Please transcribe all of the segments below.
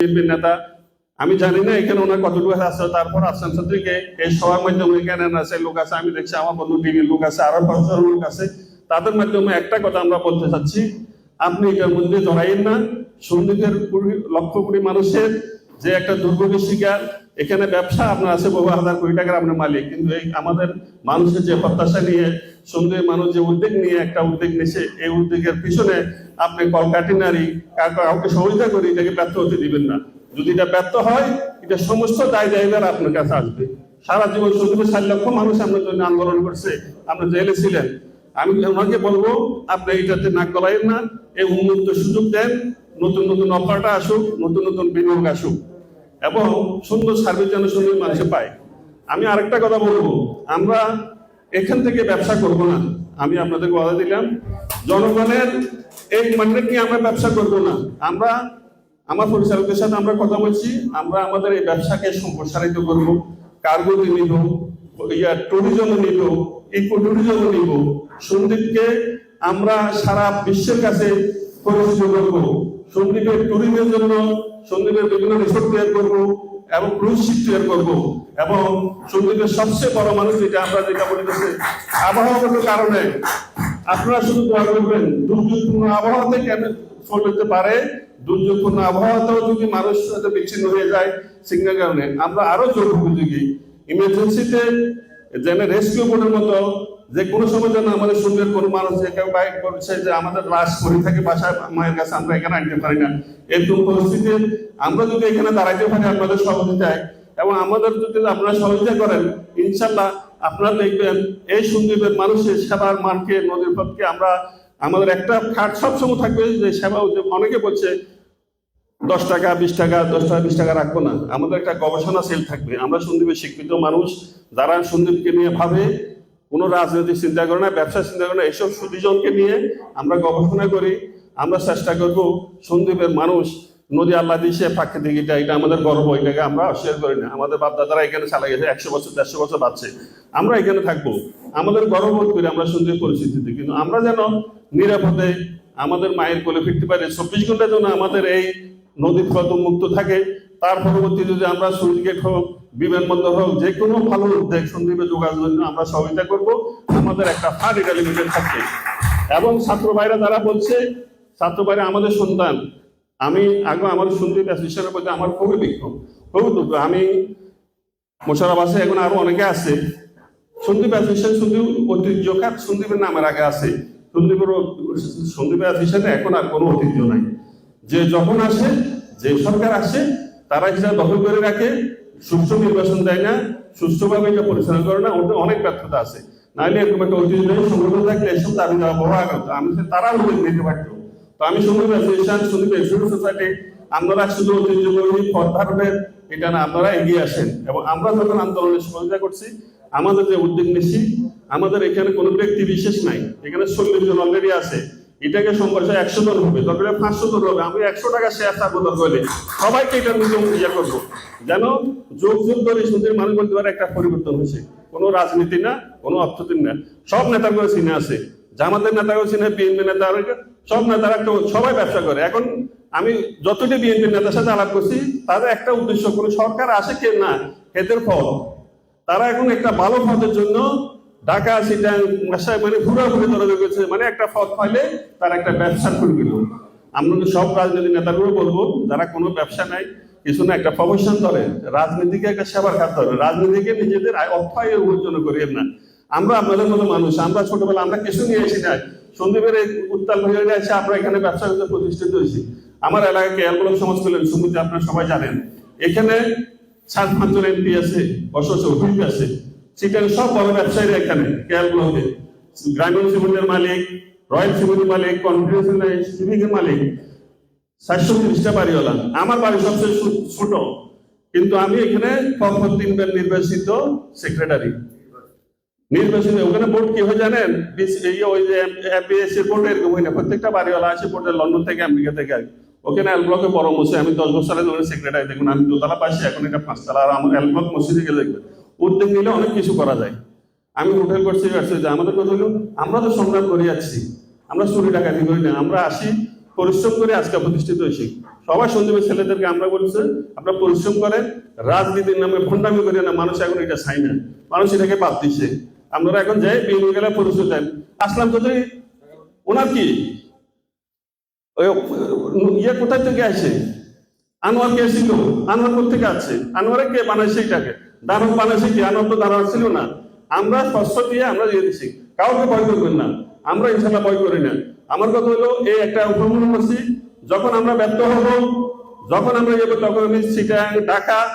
বিএনপির নেতা। আমি জানি না এখানে ওনার কতটুকু আছে, তারপর আসাম ছাত্রীকে এই সবার মাধ্যমে এখানে আছে লোক আছে, আমি দেখছি আমার বন্ধু টিভির লোক আছে, আরও পাঁচজন লোক আছে। তাদের মাধ্যমে একটা কথা আমরা বলতে চাচ্ছি, আপনি এটার মধ্যে জড়াইন না। সৈনিকের লক্ষ কোটি মানুষের যে একটা দুর্ভোগের শিকার এখানে ব্যবসা আপনার আছে বহু হাজার কোটি টাকার আপনার মালিক, কিন্তু এই আমাদের মানুষের যে প্রত্যাশা নিয়ে সন্ধ্যের মানুষ যে উদ্যোগ নিয়ে একটা উদ্যোগ নিয়েছে এই উদ্যোগের পিছনে আপনি কলকাটি নারী, কাউকে সহযোগিতা করে এটাকে ব্যর্থ হতে দিবেন না। যদি এটা ব্যর্থ হয়, এটা সমস্ত দায় দায়িত্ব আপনার কাছে আসবে। সারা জীবন সন্ধ্যে ষাট লক্ষ মানুষ আপনার জন্য আন্দোলন করছে আপনি জেলে ছিলেন। আমি ওনাকে বলব, আপনি এটাতে নাক গলাইন না, এই উন্মুক্ত সুযোগ দেন, নতুন নতুন অফারটা আসুক, নতুন নতুন বিনিয়োগ আসুক। এবং সুন্দর সার্ভিস যেন সুন্দর মানুষে পায়। আমি আরেকটা কথা বলব, আমরা এখান থেকে ব্যবসা করব না। আমি আপনাদের কথা দিলাম, জনগণের এই মান্ডেট নিয়ে আমরা ব্যবসা করব না। আমরা, আমার পরিচালকের সাথে আমরা কথা বলছি, আমরা আমাদের এই ব্যবসাকে সম্প্রসারিত করব কার্গো নিব, ইয়া ট্যুরিজম নিব ইকো ট্যুরিজম নিব, সন্দীপকে আমরা সারা বিশ্বের কাছে পরিচিত করব। সন্দীপের ট্যুরিজমের জন্য সন্দীপের বিভিন্ন রিসোর্ট তৈরি করব এবং ক্রুজ শিপ তৈরি করব। এবং সন্দীপের সবচেয়ে বড় মানুষ যেটা আমরা যেটা বলতেছি আবহাওয়াগত কারণে আপনারা শুধু দোয়া করবেন, দুর্যোগপূর্ণ আবহাওয়া থেকে চলতে পারে। দুর্যোগপূর্ণ আবহাওয়াতেও যদি মানুষ বিচ্ছিন্ন হয়ে যায় সিগন্যাল কারণে আমরা আরও জরুরি উপযোগী ইমার্জেন্সিতে যেন রেস্কিউ বোর্ডের মতো যে কোনো সময় যেন আমাদের সঙ্গের কোনো মানুষ যে বাইক করছে, যে আমাদের লাশ পড়ে থাকে বাসায় মায়ের কাছে, আমরা এখানে আনতে পারি না। এরকম পরিস্থিতি আমরা যদি এখানে দাঁড়াইতে পারি, আপনাদের সহযোগিতায়, এবং আমাদের যদি আপনারা সহযোগিতা করেন ইনশাল্লাহ আপনারা দেখবেন, এই সন্দীপের মানুষের সেবার মানকে, নদীর পথকে আমরা, আমাদের একটা খাট সবসময় থাকবে যে সেবা অনেকে বলছে দশ টাকা, বিশ টাকা, দশ টাকা, বিশ টাকা রাখব না। আমাদের একটা গবেষণা সেল থাকবে। আমরা সন্দীপের শিক্ষিত মানুষ, যারা সন্দীপকে নিয়ে ভাবে, কোনো রাজনৈতিক চিন্তা করে না ব্যবসা চিন্তা করে না, এসব সুদীজনকে নিয়ে আমরা গবেষণা করি। আমরা চেষ্টা করব সন্দীপের মানুষ, নদী আল্লাহ দিয়েছে প্রাকৃতিক এটা এটা আমাদের গর্ব, এটাকে আমরা অস্বীকার করি না। আমাদের বাপদাদারা এখানে চালা গেছে, একশো বছর, দেড়শো বছর বাঁচছে। আমরা এখানে থাকব। আমাদের গর্ববোধ করি আমরা সন্দীপ পরিস্থিতিতে। কিন্তু আমরা যেন নিরাপদে আমাদের মায়ের কোলে ফিরতে পারি, চব্বিশ ঘণ্টা যেন আমাদের এই নদী পথ মুক্ত থাকে। তার পরবর্তী যদি আমরা সুইচ গেট হোক, বিমানবন্দর হোক, যে কোনো ভালো উদ্যোগ সন্দীপে যোগাযোগের জন্য আমরা সহযোগিতা করব। আমাদের একটা ফান্ড এটা লিমিটেড থাকবে। এবং ছাত্র ভাইরা যারা বলছে, ছাত্র ভাইরা আমাদের সন্তান, আমি আগে আমার সন্দীপ অ্যাসোসিয়েশনের প্রতি আমার খুবই বিক্ষোভ, খুবই দুঃখ। আমি মোশারফ আছে, এখন আরও অনেকে আছে। সন্দীপ অ্যাসোসিয়েশন শুধু ঐতিহ্য খাত সন্দীপের নামের আগে আছে। সন্দীপের সন্দীপ অ্যাসোসিয়েশনে এখন আর কোনো ঐতিহ্য নাই। যে যখন আসে, যে সরকার আসে, তারা যেটা দখল করে রাখে। সুষ্ঠু নির্বাচন দেয় না, সুষ্ঠুভাবে এটা পরিচালনা করে না ওদের অনেক ব্যর্থতা আছে। নাহলে এরকম একটা ঐতিহ্যবাহী সংগঠন থাকলে এসব দেওয়া বড় আগত আমি তারা উল্লেখ নিতে পারতো। তো আমি Sandwip association Sandwip executive society আপনারা শুধু ঐতিহ্যবাহী পদ্মারবের এটা না, আপনারা এগিয়ে আসেন। এবং আমরা যখন আন্দোলনের সহযোগিতা করছি, আমাদের যে উদ্যোগ নিচ্ছি আমাদের এখানে কোনো ব্যক্তি বিশেষ নাই। এখানে চল্লিশ জন অলরেডি আছে। এটাকে সংঘর্ষ একশো জন হবে দরকার পাঁচশো জন হবে, আমি একশো টাকা শেয়ার থাকব দরকার হলে সবাইকে এটার মধ্যে ইয়ে করব। যেন যোগ যোগ ধরে সুন্দর মানুষ বলতে পারে একটা পরিবর্তন হয়েছে। কোনো রাজনীতি না, কোনো অর্থনীতি না। সব নেতাগুলো চিনে আছে। জামাতের নেতাও চিনে বিএনপি নেতা সব নেতারা সবাই ব্যবসা করে। এখন আমি যতটি বিএনপি নেতার সাথে আলাপ করছি তাদের একটা উদ্দেশ্য, কোনো সরকার আসে কে না, এদের ফল। তারা এখন একটা ভালো পদের জন্য ঢাকা সিটাং বাসায় মানে ঘুরাঘুরি ধরে গেছে। মানে একটা পদ পাইলে তার একটা ব্যবসা দিল। আমরা সব রাজনৈতিক নেতাগুলো বলব, যারা কোনো ব্যবসা নাই, কিছু না, একটা প্রফেশন ধরে। রাজনীতিকে একটা সেবার খাত ধরে। রাজনীতিকে নিজেদের আয়- অর্থ আয়ের উপার্জন করি না আমরা আপনাদের মতো মানুষ, আমরা ছোটবেলা আমরা কিছু নিয়ে এসি না সন্দীপের উত্তাল হয়ে গেছে আমরা এখানে ব্যবসা করতে প্রতিষ্ঠিত হয়েছি। আমার এলাকায় কেয়ারগুলো সমাজ করলেন সুমিতে, আপনারা সবাই জানেন। এখানে সাত পাঁচজন এমপি আছে অসহ্য হুইপ আছে। সেখানে সব বড় ব্যবসায়ীরা এখানে কেয়ারগুলোতে গ্রামীণ সিমেন্টের মালিক, রয়্যাল সিমেন্টের মালিক কনফিডেন্স সিভিকের মালিক চারশো তিরিশটা বাড়িওয়ালা। আমার বাড়ি সবচেয়ে ছোট। কিন্তু আমি এখানে তিনবার নির্বাচিত সেক্রেটারি নির্বাচিত, ওখানে বোর্ড কি হয় জানেন? ওই যে বোর্ড এরকম হয় না। প্রত্যেকটা বাড়িওয়ালা আসে বোর্ডে লন্ডন থেকে আমেরিকা থেকে। ওখানে এল ব্লকে বড় মসজিদ আমি দশ বছর আগে সেক্রেটারি দেখুন, আমি দোতলা পাশে, এখন এটা পাঁচতলা, আর আমার এল ব্লক মসজিদে গেলে দেখবেন। উদ্যোগ নিলে অনেক কিছু করা যায়। আমি হোটেল করছি যে আমাদের কথা হলো, আমরা তো সংগ্রাম করে যাচ্ছি। আমরা চুরি ডাকাতি করি না। আমরা আসি, পরিশ্রম করে আজকে প্রতিষ্ঠিত হয়েছি। সবাই সন্দীপের ছেলেদেরকে আমরা বলছি, আপনারা পরিশ্রম করেন। রাজনীতির নামে ভণ্ডামি করে না। মানুষ এখন এটা চাই না। মানুষ এটাকে বাদ দিচ্ছে আপনারা এখন যাই বিএনপি গেলে পরিচয় দেন। আসলাম চৌধুরী ওনার কি? ইয়ে কোথায় থেকে আসে? আনোয়ার কে ছিল আনোয়ার থেকে আছে? আনোয়ারে কে বানাইছে এটাকে দারুণ বানাইছে কি তো দারুণ ছিল না। আমরা স্পষ্ট দিয়ে আমরা দিয়ে দিচ্ছি কাউকে ভয় করবেন না। আমরা ইনশাল্লাহ ভয় করি না। আমার কথা হলো, এই একটা ভ্রমণ করছি। যখন আমরা ব্যর্থ হব, যখন আমরা ইয়ে তখন আমি সিটাং ঢাকা,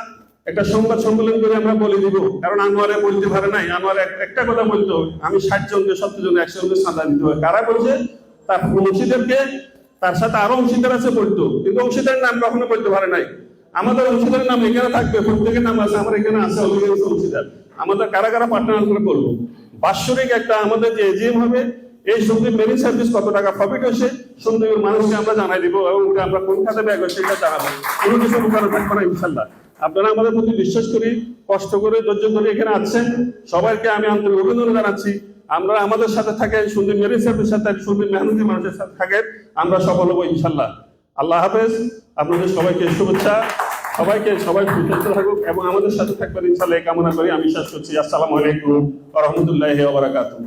একটা সংবাদ সম্মেলন করে আমরা বলে দিব। কারণ আনোয়ারে বলতে পারে নাই। এক- একটা কথা বলতো আমি ষাট জনকে, সত্তর জন একশো জনকে সাজা দিতে হবে। কারা বলছে? তার অংশীদারকে তার সাথে আরও অংশীদার আছে বলতো। কিন্তু অংশীদারের নাম কখনো বলতে পারে নাই। আমাদের অংশীদারের নাম এখানে থাকবে, প্রত্যেকের নাম আছে, আমার এখানে আছে আছে অংশীদার। আমাদের কারা কারা পার্টনার করে করব। বাৎসরিক একটা আমাদের যে এজিএম হবে, এই সন্দীপ মেরিন সার্ভিস কত টাকা প্রফিট হয়েছে, সন্দীপের মানুষকে আমরা জানাই দিব এবং ওটা আমরা কোন খাতে ব্যয় করছি সেটা জানাব। কোনো কিছু লুকানো থাকবে না ইনশাল্লাহ আপনারা আমাদের প্রতি বিশ্বাস করি, কষ্ট করে, ধৈর্য ধরে এখানে আছেন। সবাইকে আমি আন্তরিক অভিনন্দন জানাচ্ছি। আমরা আমাদের সাথে থাকেন সন্দীপ মেরিন সার্ভিসের সাথে, সন্দীপ মেহনতি মানুষের সাথে থাকেন। আমরা সফল হব ইনশাল্লাহ আল্লাহ হাফেজ, আপনাদের সবাইকে শুভেচ্ছা। সবাইকে সবাই সুস্থ থাকুক এবং আমাদের সাথে থাকবেন ইনশাল্লাহ কামনা করি। আমি বিশ্বাস করছি। আসসালামু আলাইকুম রহমতুল্লাহ বারাকাতুহ।